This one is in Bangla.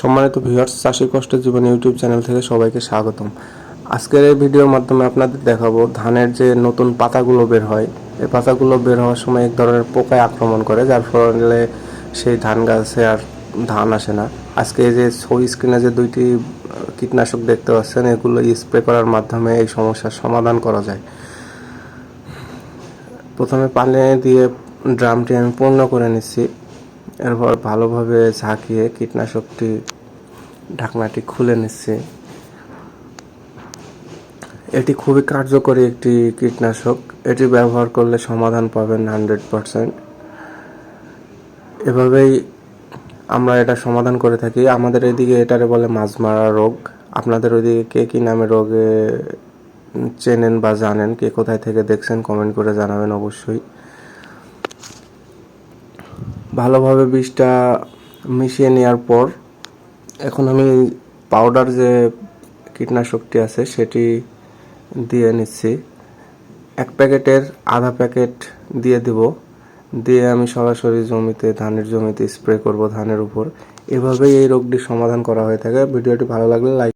সম্মানিত ভিউয়ার্স চাষি কষ্ট জীবন ইউটিউব চ্যানেল থেকে সবাইকে স্বাগতম। আজকের এই ভিডিওর মাধ্যমে আপনাদের দেখাবো ধানের যে নতুন পাতাগুলো বের হয়। এই পাতাগুলো বের হওয়ার সময় এক ধরনের পোকায় আক্রমণ করে, যার ফলে সেই ধান গাছে আর ধান আসে না। আজকে এই যে ছবি স্ক্রিনে যে দুইটি কীটনাশক দেখতে পাচ্ছেন, এগুলো স্প্রে করার মাধ্যমে এই সমস্যার সমাধান করা যায়। প্রথমে পানি দিয়ে ড্রামটি আমি পূর্ণ করে নিচ্ছি। এরপর ভালোভাবে ঝাঁকিয়ে কীটনাশকটি, ঢাকনাটি খুলে নিচ্ছি। এটি খুবই কার্যকরী একটি কীটনাশক। এটি ব্যবহার করলে সমাধান পাবেন হান্ড্রেড পারসেন্ট। এভাবেই আমরা এটা সমাধান করে থাকি। আমাদের এদিকে এটারে বলে মাছ মারা রোগ। আপনাদের ওইদিকে কে কী নামে রোগে চেনেন বা জানেন, কে কোথায় থেকে দেখছেন কমেন্ট করে জানাবেন অবশ্যই। ভালোভাবে বীজটা মিশিয়ে নেওয়ার পর এখন আমি পাউডার যে কীটনাশকটি আছে সেটি দিয়ে নিচ্ছি। এক প্যাকেটের আধা প্যাকেট দিয়ে দেব। দিয়ে আমি সরাসরি জমিতে, ধানের জমিতে স্প্রে করব ধানের উপর। এভাবেই এই রোগটির সমাধান করা হয়ে থাকে। ভিডিওটি ভালো লাগলে লাইক